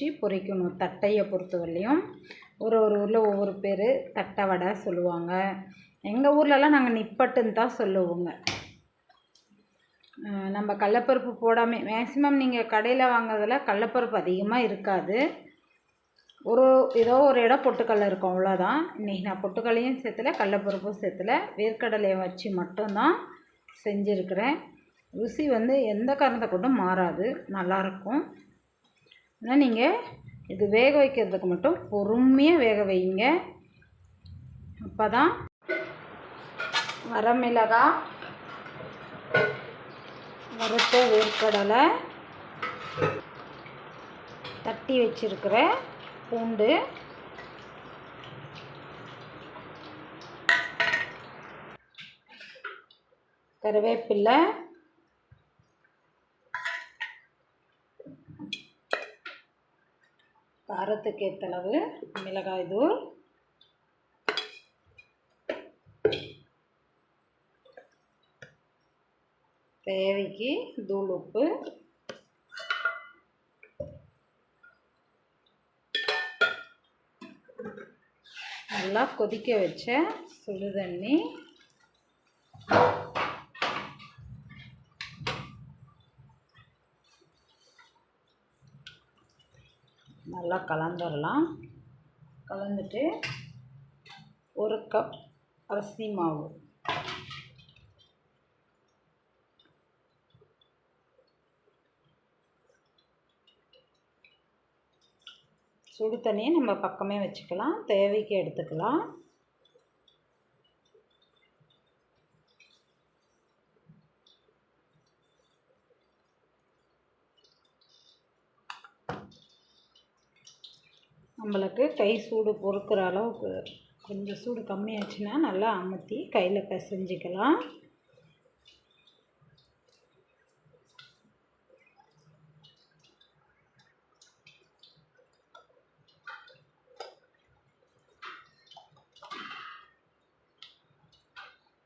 வச்சு பொரிக்கணும் தட்டையை பொறுத்தவரையிலையும் ஒரு ஒரு ஊரில் ஒவ்வொரு பேர் தட்டை வடை சொல்லுவாங்க. எங்கள் ஊர்லலாம் நாங்கள் நிப்பட்டுன்னு தான் சொல்லுவோங்க. நம்ம கடலப்பருப்பு போடாமல் மேக்ஸிமம் நீங்கள் கடையில் வாங்குறதில் கடலப்பருப்பு அதிகமாக இருக்காது. ஒரு ஏதோ ஒரு இடம் பொட்டுக்கடலை இருக்கும் அவ்வளோதான் இன்றைக்கி நான் பொட்டுக்கடலையும் சேர்த்துல கடலப்பருப்பும் சேர்த்துல வேர்க்கடலையை வச்சு மட்டும்தான் செஞ்சுருக்கிறேன். ருசி வந்து எந்த காரணத்தை கொண்டும் மாறாது. நல்லாயிருக்கும் ஆனால் நீங்கள் இது வேக வைக்கிறதுக்கு மட்டும் பொறுமையாக வேக வைங்க. அப்போ தான் வரமிளகாய் வறுத்த வேர்க்கடலை தட்டி வச்சிருக்கிற பூண்டு கருவேப்பில்லை காரத்துக்கு ஏற்றளவு மிளகாய் தூள். தேவைக்கு தூள் உப்பு. நல்லா கொதிக்க வச்ச சுடு தண்ணி நல்லா கலந்துடலாம். கலந்துட்டு ஒரு கப் அரிசி மாவு. சுடு தண்ணியை நம்ம பக்கமே வச்சுக்கலாம். தேவைக்கு எடுத்துக்கலாம். நம்மளுக்கு கை சூடு பொறுக்கிற அளவுக்கு கொஞ்சம் சூடு கம்மியாச்சுன்னா நல்லா அமுத்தி கையில் பிசைஞ்சிக்கலாம்.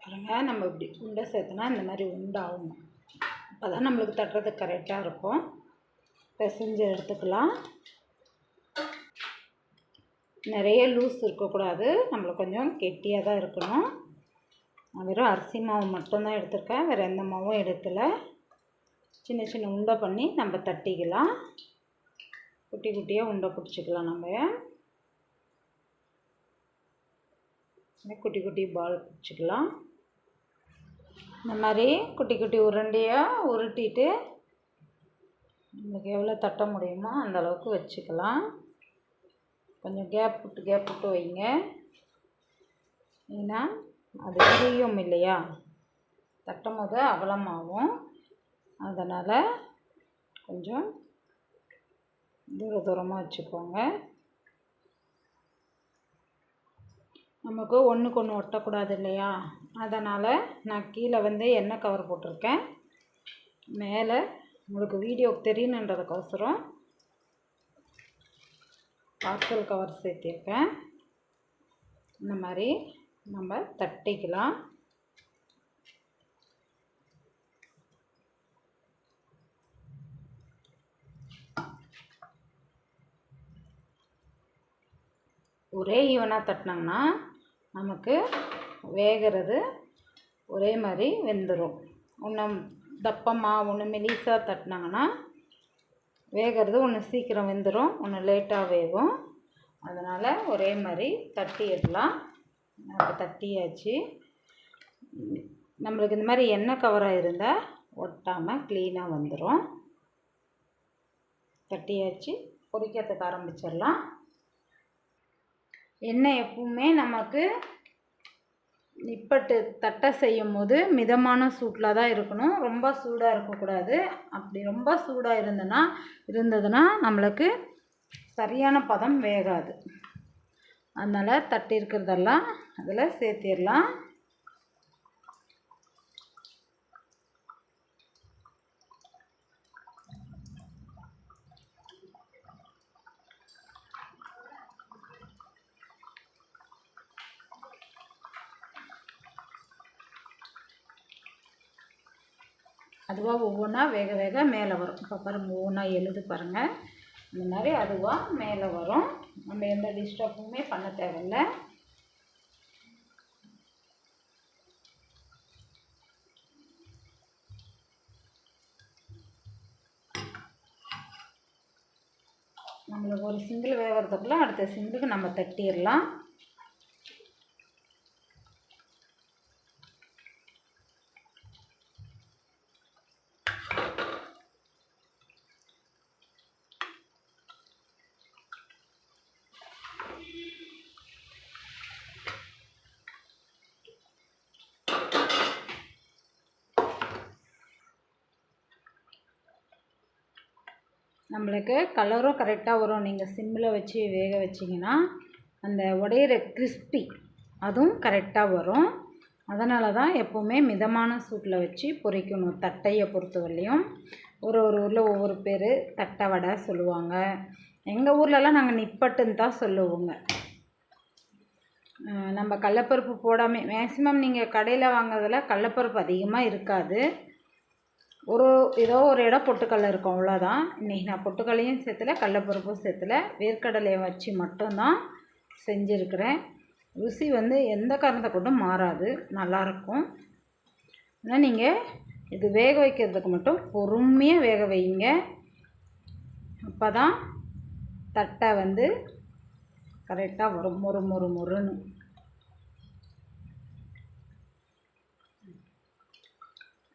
பாருங்கள் நம்ம இப்படி உண்டை சேர்த்தனா இந்த மாதிரி உண்டாகும். அப்போ தான் நம்மளுக்கு தட்டுறதுக்கு கரெக்டாக இருக்கும். பிசைஞ்சு எடுத்துக்கலாம். நிறைய லூஸ் இருக்கக்கூடாது. நம்மளுக்கு கொஞ்சம் கெட்டியாக தான் இருக்கணும். நான் வெறும் அரிசி மாவு மட்டும்தான் எடுத்திருக்கேன். வேறு எந்த மாவும் எடுக்கலை. சின்ன சின்ன உண்டை பண்ணி நம்ம தட்டிக்கலாம். குட்டி குட்டியாக உண்டை பிடிச்சிக்கலாம் நம்ம. குட்டி குட்டி பால் பிடிச்சிக்கலாம். இந்த மாதிரி குட்டி குட்டி உருண்டையாக உருட்டிட்டு நம்மளுக்கு எவ்வளோ தட்ட முடியுமோ அந்த அளவுக்கு வச்சுக்கலாம். கொஞ்சம் கேப் விட்டு கேப் விட்டு வைங்க. ஏன்னா அது தெரியும் இல்லையா? தட்டும் போது அவலமாகும். அதனால் கொஞ்சம் தூர தூரமாக வச்சுக்கோங்க. நமக்கு ஒன்றுக்கு ஒன்று ஒட்டக்கூடாது இல்லையா? அதனால் நான் கீழே வந்து எண்ணெய் கவர் போட்டிருக்கேன். மேலே உங்களுக்கு வீடியோ தெரியணுன்றதுக்கோசரம் பார்சல் கவர் சேர்த்திருக்கேன் இந்த மாதிரி நம்ம தட்டிக்கலாம். ஒரே ஈவனாக தட்டினாங்கன்னா நமக்கு வேகிறது ஒரே மாதிரி வெந்துடும் ஒன்றும் தப்பமாக ஒன்று மெலிசாக தட்டினாங்கன்னா வேகிறது ஒன்று சீக்கிரம் வெந்துடும் ஒன்று லேட்டாக வேகும். அதனால் ஒரே மாதிரி தட்டிடலாம் நம்ம தட்டியாச்சு. நம்மளுக்கு இந்த மாதிரி எண்ணெய் கவராக இருந்தால் ஒட்டாமல் க்ளீனாக வந்துடும் தட்டியாச்சு. பொரிக்கிறதுக்கு ஆரம்பிச்சிடலாம். எண்ணெய் எப்பவுமே நமக்கு நிப்பட்டு தட்டை செய்யும் போது மிதமான சூட்டில் தான் இருக்கணும். ரொம்ப சூடாக இருக்கக்கூடாது. அப்படி ரொம்ப சூடாக இருந்ததுன்னா இருந்ததுன்னா நம்மளுக்கு சரியான பதம் வேகாது. அதனால் தட்டி இருக்கிறதெல்லாம் அதில் சேர்த்திடலாம். அதுவாக ஒவ்வொன்றா வேக வேக மேலே வரும். இப்போ பாருங்கள் ஒவ்வொன்றா எழுது பாருங்கள் இந்த மாதிரி அதுவாக மேலே வரும். நம்ம எந்த டிஸ்டர்புமே பண்ண தேவையில்ல. நம்மளுக்கு ஒரு சிங்கிள் வேகிறதுக்குள்ள அடுத்த சிங்கிளுக்கு நம்ம தட்டிடலாம். நம்மளுக்கு கலரும் கரெக்டாக வரும். நீங்கள் சிம்மில் வச்சு வேக வச்சிங்கன்னா அந்த உடையிற கிறிஸ்பி அதுவும் கரெக்டாக வரும். அதனால தான் எப்போவுமே மிதமான சூட்டில் வச்சு பொரிக்கணும். தட்டையை பொறுத்தவரையிலையும் ஒரு ஒரு ஊரில் ஒவ்வொரு பேர் தட்டை வடை சொல்லுவாங்க. எங்கள் ஊர்லலாம் நாங்கள் நிப்பட்டுன்னு தான் சொல்லுவோங்க. நம்ம கடலப்பருப்பு போடாமல் மேக்ஸிமம் நீங்கள் கடையில் வாங்குறதில் கடலப்பருப்பு அதிகமாக இருக்காது. ஒரு ஏதோ ஒரு இடம் பொட்டுக்கடலை இருக்கும் அவ்வளோதான் இன்றைக்கி நான் பொட்டுக்கடலையும் சேர்த்துல கடலப்பருப்பும் சேர்த்துல. வேர்க்கடலையை வச்சு மட்டும்தான் செஞ்சுருக்கிறேன். ருசி வந்து எந்த காரணத்தை கொண்டும் மாறாது. நல்லாயிருக்கும் ஆனால் நீங்கள் இது வேக வைக்கிறதுக்கு மட்டும் பொறுமையாக வேக வைங்க. அப்போ தான் தட்டை வந்து கரெக்டாக வரும். மொறு மொறு மொறுன்னு.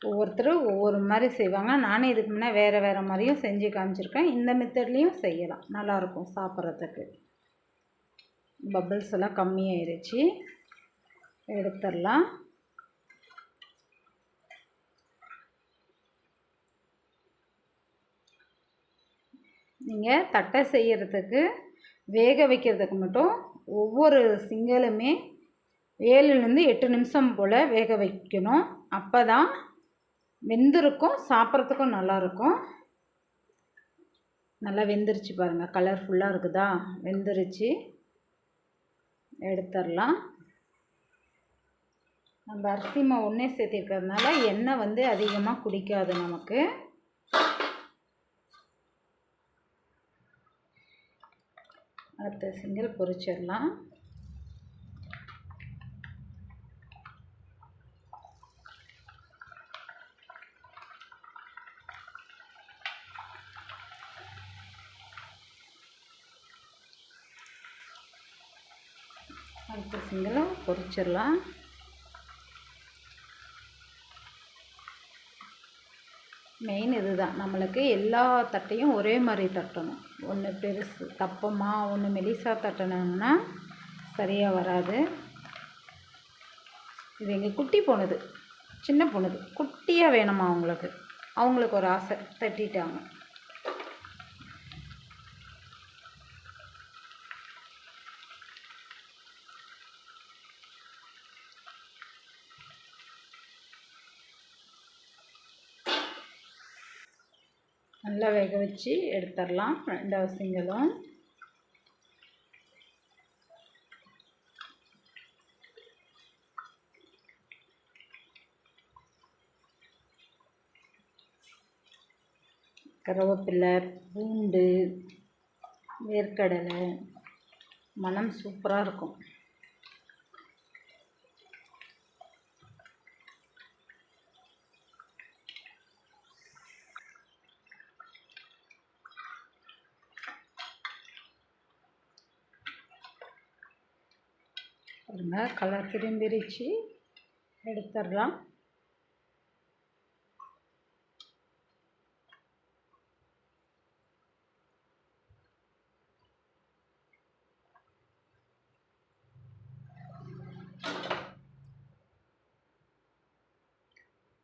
ஒவ்வொருத்தரும் ஒவ்வொரு மாதிரி செய்வாங்க. நானும் இதுக்கு முன்னே வேறு வேறு மாதிரியும் செஞ்சு காமிச்சிருக்கேன். இந்த மெத்தட்லேயும் செய்யலாம். நல்லாயிருக்கும் சாப்பிட்றதுக்கு. பபிள்ஸ் எல்லாம் கம்மியாயிருச்சு. எடுத்துடலாம். நீங்கள் தட்டை செய்கிறதுக்கு வேக வைக்கிறதுக்கு மட்டும் ஒவ்வொரு சிங்கலுமே ஏழுலேருந்து எட்டு நிமிஷம் போல் வேக வைக்கணும். அப்போ தான் வெந்திருக்கும் சாப்பிட்றதுக்கும் நல்லாயிருக்கும். நல்லா வெந்துருச்சு பாருங்கள் கலர்ஃபுல்லாக இருக்குதா? வெந்துருச்சு. எடுத்துடலாம். நம்ம அரிசி மாவு ஒன்றே சேர்த்திருக்கிறதுனால எண்ணெய் வந்து அதிகமாக குடிக்காது நமக்கு. அடுத்த சிங்கிள் பொரிச்சிடலாம். அடுத்த சிங்கிலும் பொரிச்சிடலாம் மெயின் இதுதான். நம்மளுக்கு எல்லா தட்டையும் ஒரே மாதிரி தட்டணும். ஒன்று பெருசு தப்பமாக ஒன்று மெலிசாக தட்டினோம்னா சரியாக வராது. இது எங்கள் குட்டி போனது. சின்ன பொண்ணுது குட்டியாக வேணுமா அவங்களுக்கு? அவங்களுக்கு ஒரு ஆசை. தட்டிட்டாங்க. நல்லா வேக வச்சு எடுத்துடலாம். ரெண்டாவது சிங்கிளும் கருவேப்பிலை பூண்டு வேர்க்கடலை. மனம் சூப்பராக இருக்கும். பாருங்க கலர் திரும்பிருச்சு எடுத்துடலாம்.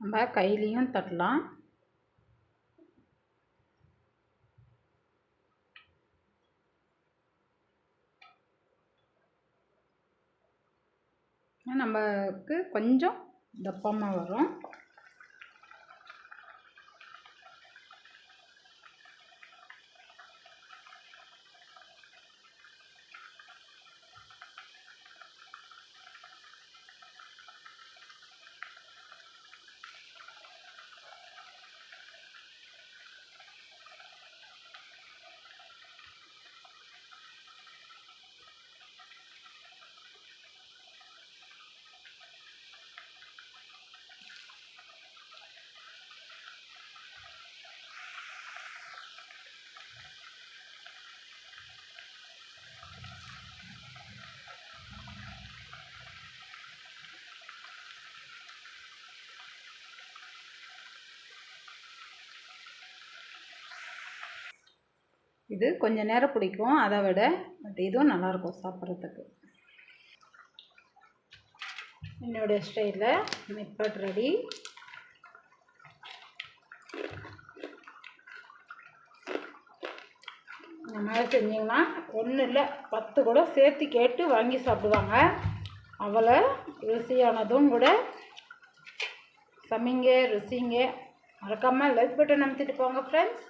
நம்ம கையிலையும் தட்டலாம். நமக்கு கொஞ்சம் தப்பமாக வரும். இது கொஞ்சம் நேரம் பிடிக்கும் அதை விட பட் இதுவும் நல்லாயிருக்கும் சாப்பிட்றதுக்கு. என்னுடைய ஸ்டைலில் மிட்பட் ரெடி இந்த மாதிரி செஞ்சிங்கன்னா ஒன்றும் இல்லை பத்து கூட சேர்த்து கேட்டு வாங்கி சாப்பிடுவாங்க. அவ்வளோ ருசியானதும் கூட சமைங்க ருசிங்க. மறக்காமல் லைக் பட்டன் அமுத்திட்டு போங்க ஃப்ரெண்ட்ஸ்